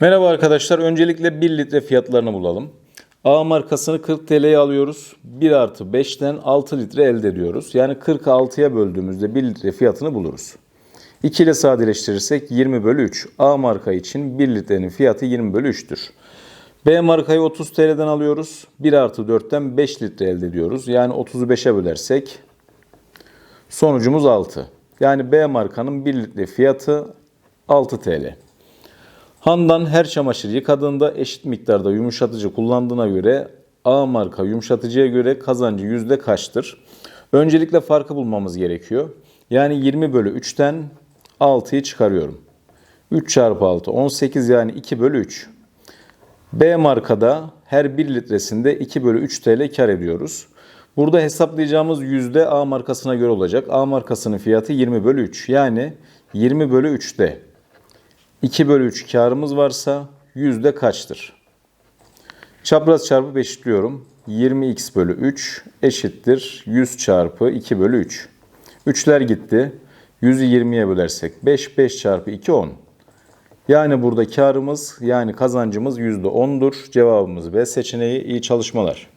Merhaba arkadaşlar. Öncelikle 1 litre fiyatlarını bulalım. A markasını 40 TL'ye alıyoruz. 1 artı 5'ten 6 litre elde ediyoruz. Yani 46'ya böldüğümüzde 1 litre fiyatını buluruz. 2 ile sadeleştirirsek 20 bölü 3. A marka için 1 litrenin fiyatı 20 bölü 3'tür. B markayı 30 TL'den alıyoruz. 1 artı 4'ten 5 litre elde ediyoruz. Yani 30'u 5'e bölersek sonucumuz 6. Yani B markanın 1 litre fiyatı 6 TL. Handan her çamaşır yıkadığında eşit miktarda yumuşatıcı kullandığına göre A marka yumuşatıcıya göre kazancı yüzde kaçtır? Öncelikle farkı bulmamız gerekiyor. Yani 20 bölü 3'ten 6'yı çıkarıyorum. 3 çarpı 6 18 yani 2 bölü 3. B markada her 1 litresinde 2 bölü 3 TL kar ediyoruz. Burada hesaplayacağımız yüzde A markasına göre olacak. A markasının fiyatı 20 bölü 3. Yani 20 bölü 3'te 2 bölü 3 karımız varsa yüzde kaçtır? Çapraz çarpıp eşitliyorum. 20x bölü 3 eşittir 100 çarpı 2 bölü 3. 3'ler gitti. 100'ü 20'ye bölersek 5, 5 çarpı 2 10. Yani burada karımız yani kazancımız %10'dur. Cevabımız B seçeneği. İyi çalışmalar.